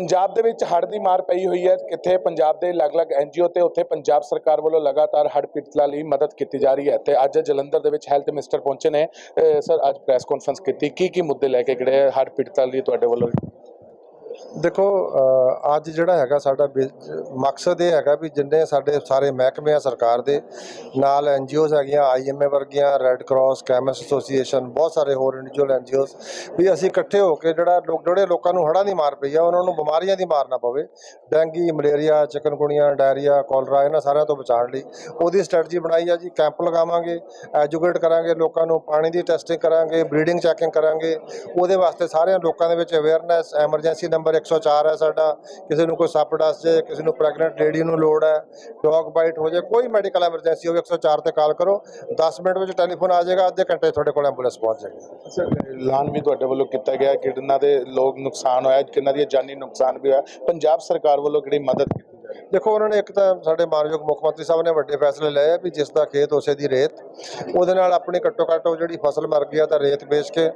ਪੰਜਾਬ ਦੇ ਵਿੱਚ ਹੜ੍ਹ ਦੀ ਮਾਰ ਪਈ ਹੋਈ ਹੈ, ਕਿੱਥੇ ਪੰਜਾਬ ਦੇ ਅਲੱਗ-ਅਲੱਗ ਐਨਜੀਓ ਤੇ ਉੱਥੇ ਪੰਜਾਬ ਸਰਕਾਰ ਵੱਲੋਂ ਲਗਾਤਾਰ ਹੜ੍ਹ ਪੀੜਤਾਂ ਲਈ ਮਦਦ ਕੀਤੀ ਜਾ ਰਹੀ ਹੈ ਤੇ ਅੱਜ ਜਲੰਧਰ ਦੇ ਵਿੱਚ ਹੈਲਥ ਮਿਨਿਸਟਰ ਪਹੁੰਚੇ ਨੇ। ਸਰ, ਅੱਜ ਪ੍ਰੈਸ ਕਾਨਫਰੰਸ ਕੀਤੀ। ਕੀ ਕੀ ਮੁੱਦੇ ਲੈ ਕੇ ਕਿਹੜੇ ਹੜ੍ਹ ਪੀੜਤਾਂ ਲਈ ਤੁਹਾਡੇ ਵੱਲੋਂ ਦੇਖੋ ਅੱਜ ਜਿਹੜਾ ਹੈਗਾ ਸਾਡਾ ਬਿ- ਮਕਸਦ ਇਹ ਹੈਗਾ ਵੀ ਜਿੰਨੇ ਸਾਡੇ ਸਾਰੇ ਮਹਿਕਮੇ ਆ ਸਰਕਾਰ ਦੇ, ਨਾਲ ਐਨਜੀਓਜ਼ ਹੈਗੀਆਂ ਆਈਐਮਏ ਵਰਗੀਆਂ ਰੈੱਡ ਕਰਾਸ ਕੈਮਿਸਟ ਐਸੋਸੀਏਸ਼ਨ ਬਹੁਤ ਸਾਰੇ ਹੋਰ ਇੰਡੀਵਿਜੂਅਲ ਐਨਜੀਓਜ਼ ਵੀ ਅਸੀਂ ਇਕੱਠੇ ਹੋ ਕੇ ਜਿਹੜਾ ਲੋਕ, ਜਿਹੜੇ ਲੋਕਾਂ ਨੂੰ ਹੜ੍ਹਾਂ ਦੀ ਮਾਰ ਪਈ ਆ, ਉਹਨਾਂ ਨੂੰ ਬਿਮਾਰੀਆਂ ਦੀ ਮਾਰ ਨਾ ਪਵੇ। Dengue, malaria chikungunya diarrhoea, cholera, ਇਹਨਾਂ ਸਾਰਿਆਂ ਤੋਂ ਬਚਾਉਣ ਲਈ ਉਹਦੀ ਸਟ੍ਰੈਟਜੀ ਬਣਾਈ ਆ ਜੀ। ਕੈਂਪ ਲਗਾਵਾਂਗੇ, ਐਜੂਕੇਟ ਕਰਾਂਗੇ ਲੋਕਾਂ ਨੂੰ, ਪਾਣੀ ਦੀ ਟੈਸਟਿੰਗ ਕਰਾਂਗੇ, ਬਰੀਡਿੰਗ ਚੈਕਿੰਗ ਕਰਾਂਗੇ। ਉਹਦੇ ਵਾਸਤੇ ਸਾਰਿਆਂ ਲੋਕਾਂ ਦੇ ਵਿੱਚ ਅਵੇਅਰਨੈਸ ਐਮਰਜੈਂਸੀ ਨੰਬਰ 104 ਹੈ ਸਾਡਾ। ਕਿਸੇ ਨੂੰ ਕੋਈ ਸੱਪ ਡਸ ਜੇ, ਕਿਸੇ ਨੂੰ ਪ੍ਰੈਗਨੈਂਟ ਲੇਡੀ ਨੂੰ ਲੋੜ ਹੈ ਡੌਗ ਬਾਈਟ ਹੋ ਜਾਏ ਕੋਈ ਮੈਡੀਕਲ ਐਮਰਜੈਂਸੀ ਹੋਵੇ 104 ਤੇ ਕਾਲ ਕਰੋ। 10 ਮਿੰਟ ਵਿੱਚ ਟੈਲੀਫੋਨ ਆ ਜਾਏਗਾ, ਅੱਧੇ ਘੰਟੇ ਤੁਹਾਡੇ ਕੋਲ ਐਂਬੂਲੈਂਸ ਪਹੁੰਚ ਜਾਏਗੀ। ਸਰ, ਐਲਾਨ ਵੀ ਤੁਹਾਡੇ ਵੱਲੋਂ ਕੀਤਾ ਗਿਆ ਕਿੰਨਾ ਦੇ ਲੋਕ ਨੁਕਸਾਨ ਹੋਇਆ, ਕਿੰਨਾ ਦੀ ਜਾਨੀ ਨੁਕਸਾਨ ਵੀ ਹੋਇਆ। ਪੰਜਾਬ ਸਰਕਾਰ ਵੱਲੋਂ ਕਿਹੜੀ ਮਦਦ ਕੀਤੀ ਦੇਖੋ, ਉਹਨਾਂ ਨੇ ਇੱਕ ਤਾਂ ਸਾਡੇ ਮਾਨਯੋਗ ਮੁੱਖ ਮੰਤਰੀ ਸਾਹਿਬ ਨੇ ਵੱਡੇ ਫੈਸਲੇ ਲਏ ਆ ਵੀ ਜਿਸ ਦਾ ਖੇਤ ਉਸੇ ਦੀ ਰੇਤ, ਉਹਦੇ ਨਾਲ ਆਪਣੀ ਘੱਟੋ ਘੱਟ ਉਹ ਜਿਹੜੀ ਫਸਲ ਮਰ ਗਈ ਆ ਤਾਂ ਰੇਤ ਵੇਚ ਕੇ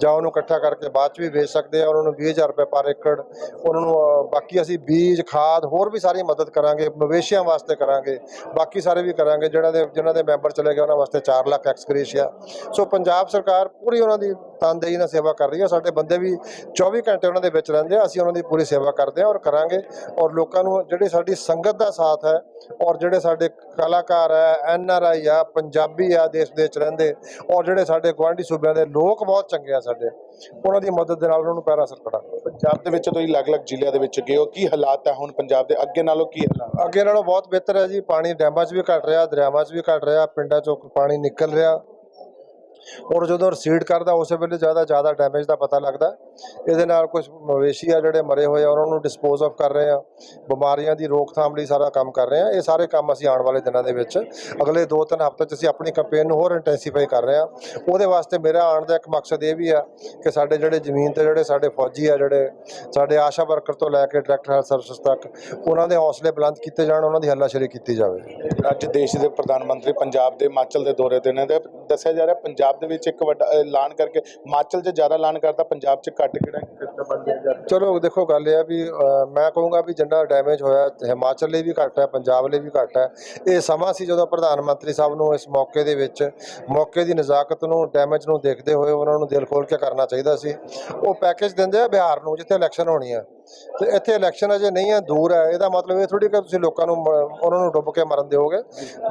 ਜਾਂ ਉਹਨੂੰ ਇਕੱਠਾ ਕਰਕੇ ਬਾਅਦ ਚ ਵੀ ਵੇਚ ਸਕਦੇ ਆ, ਉਹਨਾਂ ਨੂੰ 20000 ਰੁਪਏ ਪਰ ਏਕੜ, ਉਹਨਾਂ ਨੂੰ ਬਾਕੀ ਅਸੀਂ ਬੀਜ, ਖਾਦ, ਹੋਰ ਵੀ ਸਾਰੀ ਮਦਦ ਕਰਾਂਗੇ, ਮਵੇਸ਼ੀਆਂ ਵਾਸਤੇ ਕਰਾਂਗੇ, ਬਾਕੀ ਸਾਰੇ ਵੀ ਕਰਾਂਗੇ ਜਿਹੜਾ ਦੇ ਜਿਨ੍ਹਾਂ ਦੇ ਮੈਂਬਰ ਚਲੇ ਗਏ ਉਹਨਾਂ ਵਾਸਤੇ 4 ਲੱਖ ਐਕਸਗ੍ਰੇਸ਼ੀਆ ਸੋ ਪੰਜਾਬ ਸਰਕਾਰ ਪੂਰੀ ਉਹਨਾਂ ਦੀ ਤਨਦੇਹੀ ਨਾਲ ਸੇਵਾ ਕਰ ਰਹੀ ਹੈ ਸਾਡੇ ਬੰਦੇ ਵੀ 24 ਘੰਟੇ ਉਹਨਾਂ ਦੇ ਵਿੱਚ ਰਹਿੰਦੇ ਆ, ਅਸੀਂ ਉਹਨਾਂ ਦੀ ਪੂਰੀ ਸੇਵਾ ਕਰਦੇ ਆ ਔਰ ਕਰਾਂਗੇ ਔਰ ਲੋਕਾਂ ਨੂੰ ਜਿਹੜੀ ਸਾਡੀ ਸੰਗਤ ਦਾ ਸਾਥ ਹੈ ਔਰ ਜਿਹੜੇ ਸਾਡੇ ਕਲਾਕਾਰ ਹੈ ਐਨ ਆਰ ਆਈ ਆ ਪੰਜਾਬੀ ਆ ਦੇਸ਼ ਦੇ ਵਿੱਚ ਰਹਿੰਦੇ ਔਰ ਜਿਹੜੇ ਸਾਡੇ ਗੁਆਂਢੀ ਸੂਬਿਆਂ ਦੇ ਲੋਕ ਬਹੁਤ ਚੰਗੇ ਆ ਸਾਡੇ ਉਹਨਾਂ ਦੀ ਮਦਦ ਦੇ ਨਾਲ ਉਹਨਾਂ ਨੂੰ ਪੈਰਾ ਸਰ ਕਰਾਂਗੇ ਪੰਜਾਬ ਦੇ ਵਿੱਚ ਤੁਸੀਂ ਅਲੱਗ-ਅਲੱਗ ਜ਼ਿਲ੍ਹਿਆਂ ਦੇ ਵਿੱਚ ਗਏ ਹੋ ਕੀ ਹਾਲਾਤ ਹੈ ਹੁਣ ਪੰਜਾਬ ਦੇ? ਅੱਗੇ ਨਾਲੋਂ ਕੀ ਹਾਲਾਤ? ਅੱਗੇ ਨਾਲੋਂ ਬਹੁਤ ਬਿਹਤਰ ਹੈ ਜੀ ਪਾਣੀ ਡੈਮਾਂ 'ਚ ਵੀ ਘਟ ਰਿਹਾ ਦਰਿਆਵਾਂ 'ਚ ਵੀ ਘਟ ਰਿਹਾ ਪਿੰਡਾਂ 'ਚੋਂ ਪਾਣੀ ਨਿਕਲ ਰਿਹਾ। ਔਰ ਜਦੋਂ ਰਸੀਡ ਕਰਦਾ, ਉਸੇ ਵੇਲੇ ਜ਼ਿਆਦਾ ਜ਼ਿਆਦਾ ਡੈਮੇਜ ਦਾ ਪਤਾ ਲੱਗਦਾ। ਇਹਦੇ ਨਾਲ ਕੁਝ ਮਵੇਸ਼ੀ ਆ ਜਿਹੜੇ ਮਰੇ ਹੋਏ ਆ, ਉਹਨਾਂ ਨੂੰ ਡਿਸਪੋਜ਼ ਆਫ ਕਰ ਰਹੇ ਆ। ਬਿਮਾਰੀਆਂ ਦੀ ਰੋਕਥਾਮ ਲਈ ਸਾਰਾ ਕੰਮ ਕਰ ਰਹੇ ਆ। ਇਹ ਸਾਰੇ ਕੰਮ ਅਸੀਂ ਆਉਣ ਵਾਲੇ ਦਿਨਾਂ ਦੇ ਵਿੱਚ, ਅਗਲੇ 2-3 ਹਫ਼ਤੇ 'ਚ ਅਸੀਂ ਆਪਣੀ ਕੰਪੇਨ ਨੂੰ ਹੋਰ ਇੰਟੈਂਸੀਫਾਈ ਕਰ ਰਹੇ ਆ। ਉਹਦੇ ਵਾਸਤੇ ਮੇਰਾ ਆਉਣ ਦਾ ਇੱਕ ਮਕਸਦ ਇਹ ਵੀ ਆ ਕਿ ਸਾਡੇ ਜਿਹੜੇ ਜ਼ਮੀਨ ਤੇ ਜਿਹੜੇ ਸਾਡੇ ਫੌਜੀ ਆ, ਜਿਹੜੇ ਸਾਡੇ ਆਸ਼ਾ ਵਰਕਰ ਤੋਂ ਲੈ ਕੇ ਡਾਇਰੈਕਟਰ ਹੈਲਥ ਸਰਵਿਸ ਤੱਕ, ਉਹਨਾਂ ਦੇ ਹੌਸਲੇ ਬੁਲੰਦ ਕੀਤੇ ਜਾਣ, ਉਹਨਾਂ ਦੀ ਹੱਲਾਸ਼ੇਰੀ ਕੀਤੀ ਜਾਵੇ। ਅੱਜ ਦੇਸ਼ ਦੇ ਪ੍ਰਧਾਨ ਮੰਤਰੀ ਪੰਜਾਬ ਦੇ ਹਿਮਾਚਲ ਦੇ ਦੌਰੇ ਤੇ ਨੇ। ਦੱਸਿਆ ਜਾ ਰਿਹਾ, ਪੰਜਾਬ ਦੇ ਵਿੱਚ ਇੱਕ ਵੱਡਾ ਐਲਾਨ ਕਰਕੇ, ਹਿਮਾਚਲ 'ਚ ਜ਼ਿਆਦਾ ਐਲਾਨ ਕਰਤਾ, ਪੰਜਾਬ 'ਚ ਘੱਟ ਕਿਹੜਾ ਕਿਹੜਾ ਬਣ ਗਿਆ ਚਲੋ, ਦੇਖੋ, ਗੱਲ ਇਹ ਆ ਵੀ ਮੈਂ ਕਹੂੰਗਾ ਵੀ ਜਿੰਨਾ ਡੈਮੇਜ ਹੋਇਆ, ਹਿਮਾਚਲ ਲਈ ਵੀ ਘੱਟ ਹੈ, ਪੰਜਾਬ ਲਈ ਵੀ ਘੱਟ ਹੈ। ਇਹ ਸਮਾਂ ਸੀ ਜਦੋਂ ਪ੍ਰਧਾਨ ਮੰਤਰੀ ਸਾਹਿਬ ਨੂੰ ਇਸ ਮੌਕੇ ਦੇ ਵਿੱਚ, ਮੌਕੇ ਦੀ ਨਜ਼ਾਕਤ ਨੂੰ ਡੈਮੇਜ ਨੂੰ ਦੇਖਦੇ ਹੋਏ ਉਹਨਾਂ ਨੂੰ ਦਿਲ ਖੋਲ ਕੇ ਕਰਨਾ ਚਾਹੀਦਾ ਸੀ। ਉਹ ਪੈਕੇਜ ਦਿੰਦੇ ਆ ਬਿਹਾਰ ਨੂੰ, ਜਿੱਥੇ ਇਲੈਕਸ਼ਨ ਹੋਣੀ ਹੈ ਤੇ ਇੱਥੇ ਇਲੈਕਸ਼ਨ ਅਜੇ ਨਹੀਂ ਹੈ ਦੂਰ ਹੈ। ਇਹਦਾ ਮਤਲਬ ਇਹ ਥੋੜੀ ਕਿ ਤੁਸੀਂ ਲੋਕਾਂ ਨੂੰ ਮ- ਉਹਨਾਂ ਨੂੰ ਡੁੱਬ ਕੇ ਮਰਨ ਦਿਓਗੇ।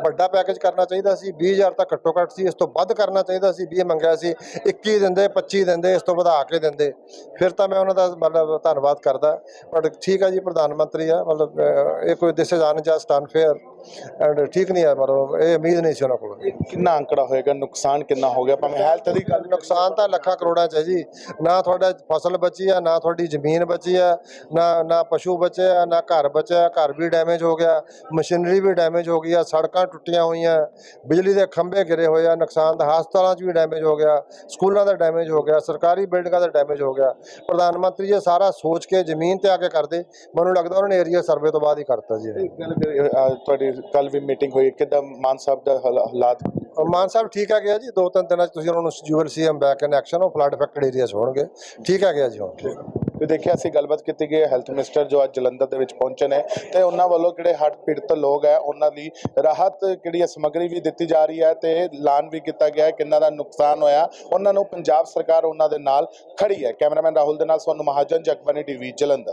ਵੱਡਾ ਪੈਕੇਜ ਕਰਨਾ ਚਾਹੀਦਾ ਸੀ। 20000 ਤੱਕ ਘੱਟੋ ਘੱਟ ਸੀ। ਇਸ ਤੋਂ ਵੱਧ ਕਰਨਾ ਚਾਹੀਦਾ ਸੀ। 20 ਮੰਗਿਆ ਸੀ। 21 ਦਿੰਦੇ 25 ਦਿੰਦੇ ਇਸ ਤੋਂ ਵਧਾ ਕੇ ਦਿੰਦੇ। ਫਿਰ ਤਾਂ ਮੈਂ ਉਹਨਾਂ ਦਾ ਮਤਲਬ ਧੰਨਵਾਦ ਕਰਦਾ। ਬਟ ਠੀਕ ਹੈ ਜੀ ਪ੍ਰਧਾਨ ਮੰਤਰੀ ਆ। ਮਤਲਬ ਅਹ, ਇਹ ਕੋਈ this is unjust unfair and ਠੀਕ ਨਹੀਂ ਹੈ ਮਤਲਬ ਇਹ ਉਮੀਦ ਨਹੀਂ ਸੀ ਉਹਨਾਂ ਕੋਲ। ਇਹ ਕਿੰਨਾ ਅੰਕੜਾ ਹੋਏਗਾ? ਨੁਕਸਾਨ ਕਿੰਨਾ ਹੋ ਗਿਆ? ਭਾਵੇਂ ਹੈਲਥ ਦੀ ਗੱਲ ਨੁਕਸਾਨ ਤਾਂ ਲੱਖਾਂ ਕਰੋੜਾਂ ਚ ਹੈ ਜੀ। ਨਾ ਤੁਹਾਡਾ ਫਸਲ ਬਚੀ ਆ ਨਾ ਤੁਹਾਡੀ ਜ਼ਮੀਨ ਬਚੀ ਆ। ਨਾ ਨਾ ਪਸ਼ੂ ਬਚੇ ਆ ਨਾ ਘਰ ਬਚਿਆ ਘਰ ਵੀ ਡੈਮੇਜ ਹੋ ਗਿਆ ਮਸ਼ੀਨਰੀ ਵੀ ਡੈਮੇਜ ਹੋ ਗਈ ਆ ਸੜਕਾਂ ਟੁੱਟੀਆਂ ਹੋਈਆਂ ਬਿਜਲੀ ਦੇ ਖੰਭੇ ਗਿਰੇ ਹੋਏ ਆ ਨੁਕਸਾਨ ਦਾ ਹਸਪਤਾਲਾਂ 'ਚ ਵੀ ਡੈਮੇਜ ਹੋ ਗਿਆ ਸਕੂਲਾਂ ਦਾ ਡੈਮੇਜ ਹੋ ਗਿਆ ਸਰਕਾਰੀ ਬਿਲਡਿੰਗਾਂ ਦਾ ਡੈਮੇਜ ਹੋ ਗਿਆ। ਪ੍ਰਧਾਨ ਮੰਤਰੀ ਇਹ ਸਾਰਾ ਸੋਚ ਕੇ ਜ਼ਮੀਨ ਤੇ ਆ ਕੇ ਕਰਦੇ ਮੈਨੂੰ ਲੱਗਦਾ ਉਹਨਾਂ ਨੇ ਏਰੀਆ ਸਰਵੇ ਤੋਂ ਬਾਅਦ ਹੀ ਕਰਤਾ ਜੀ ਤੁਹਾਡੀ ਕੱਲ ਵੀ ਮੀਟਿੰਗ ਹੋਈ ਕਿਦਾਂ ਮਾਨ ਸਾਹਿਬ ਦਾ ਹਾਲਾ- ਹਾਲਾਤ? ਮਾਨ ਸਾਹਿਬ ਠੀਕ ਆ ਗਿਆ ਜੀ ਦੋ ਤਿੰਨ ਦਿਨਾਂ 'ਚ ਤੁਸੀਂ ਉਹਨਾਂ ਨੂੰ you will see them back in action ਉਹ ਫਲੱਡ ਅਫੈਕਟਡ ਏਰੀਆਸ ਹੋਣਗੇ। ਠੀਕ ਆ ਗਿਆ ਜੀ ਹੁਣ। ਵੀ ਦੇਖਿਆ, ਅਸੀਂ ਗੱਲਬਾਤ ਕੀਤੀ ਗਈ ਹੈਲਥ ਮਿਨਿਸਟਰ ਜੋ ਅੱਜ ਜਲੰਧਰ ਦੇ ਵਿੱਚ ਪਹੁੰਚੇ ਨੇ ਤੇ ਉਹਨਾਂ ਵੱਲੋਂ ਜਿਹੜੇ ਹੜ੍ਹ ਪੀੜਤ ਲੋਕ ਹੈ, ਉਹਨਾਂ ਲਈ ਰਾਹਤ ਜਿਹੜੀ ਹੈ, ਸਮੱਗਰੀ ਵੀ ਦਿੱਤੀ ਜਾ ਰਹੀ ਹੈ ਤੇ ਐਲਾਨ ਵੀ ਕੀਤਾ ਗਿਆ ਹੈ ਕਿੰਨਾ ਦਾ ਨੁਕਸਾਨ ਹੋਇਆ। ਉਹਨਾਂ ਨੂੰ ਪੰਜਾਬ ਸਰਕਾਰ ਉਹਨਾਂ ਦੇ ਨਾਲ ਖੜੀ ਹੈ। ਕੈਮਰਾਮੈਨ ਰਾਹੁਲ ਦੇ ਨਾਲ ਸੋਨੂੰ ਮਹਾਜਨ ਜਗਬਾਨੀ ਟੀਵੀ, ਜਲੰਧਰ।